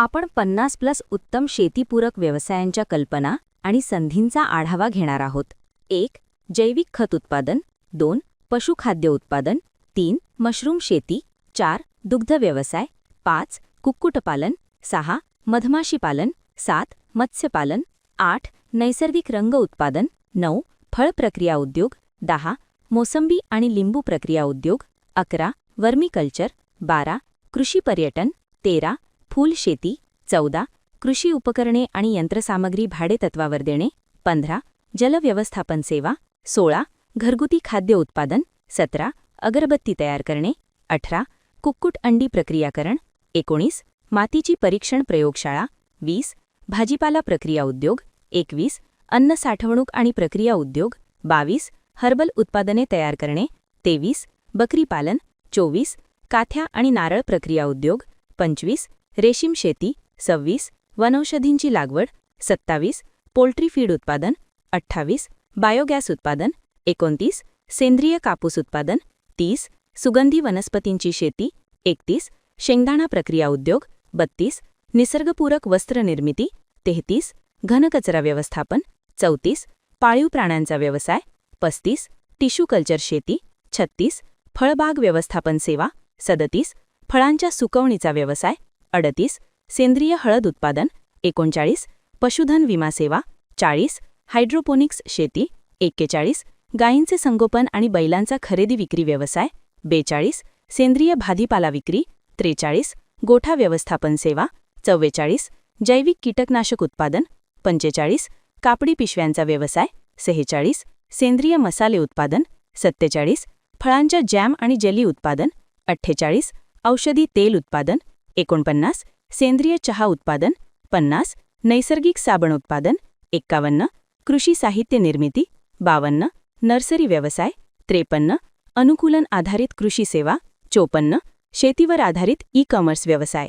आपण पन्नास प्लस उत्तम शेतीपूरक व्यवसायांच्या कल्पना आणि संधींचा आढावा घेणार आहोत. एक जैविक खत उत्पादन. दोन पशुखाद्य उत्पादन. तीन मशरूम शेती. चार दुग्ध व्यवसाय. पाच कुक्कुटपालन सहा मधमाशीपालन सात मत्स्यपालन आठ नैसर्गिक रंग उत्पादन. नऊ फळ प्रक्रिया उद्योग. दहा मोसंबी आणि लिंबू प्रक्रिया उद्योग. अकरा वर्मीकल्चर. बारा कृषी पर्यटन. तेरा फूल शेती चौदा कृषी उपकरणे आणि यंत्रसामग्री भाडेतत्वावर देणे पंधरा जलव्यवस्थापन सेवा सोळा घरगुती खाद्य उत्पादन सतरा अगरबत्ती तयार करणे अठरा कुक्कुट अंडी प्रक्रियाकरण एकोणीस मातीची परीक्षण प्रयोगशाळा वीस भाजीपाला प्रक्रिया उद्योग एकवीस अन्न साठवणूक आणि प्रक्रिया उद्योग बावीस हर्बल उत्पादने तयार करणे तेवीस बकरीपालन चोवीस काथ्या आणि नारळ प्रक्रिया उद्योग पंचवीस रेशीम शेती सव्वीस वनौषधींची लागवड सत्तावीस पोल्ट्री फीड उत्पादन अठ्ठावीस बायोगॅस उत्पादन एकोणतीस सेंद्रिय कापूस उत्पादन तीस सुगंधी वनस्पतींची शेती एकतीस शेंगदाणा प्रक्रिया उद्योग बत्तीस निसर्गपूरक वस्त्रनिर्मिती तेहतीस घनकचरा व्यवस्थापन चौतीस पाळीव प्राण्यांचा व्यवसाय पस्तीस टिश्यू कल्चर शेती छत्तीस फळबाग व्यवस्थापन सेवा सदतीस फळांच्या सुकवणीचा व्यवसाय अडतीस सेंद्रिय हळद उत्पादन एकोणचाळीस पशुधन विमा सेवा चाळीस हायड्रोपोनिक्स शेती एक्केचाळीस गायींचे संगोपन आणि बैलांचा खरेदी विक्री व्यवसाय बेचाळीस सेंद्रिय भाजीपाला विक्री त्रेचाळीस गोठा व्यवस्थापन सेवा चव्वेचाळीस जैविक कीटकनाशक उत्पादन पंचेचाळीस कापडी पिशव्यांचा व्यवसाय सेहेचाळीस सेंद्रिय मसाले उत्पादन सत्तेचाळीस फळांच्या जॅम आणि जेली उत्पादन अठ्ठेचाळीस औषधी तेल उत्पादन एकोणपन्नास सेंद्रिय चहा उत्पादन पन्नास नैसर्गिक साबण उत्पादन एक्कावन्न कृषी साहित्य निर्मिती बावन्न नर्सरी व्यवसाय त्रेपन्न अनुकूलन आधारित कृषी सेवा चोपन्न शेतीवर आधारित ई कॉमर्स व्यवसाय.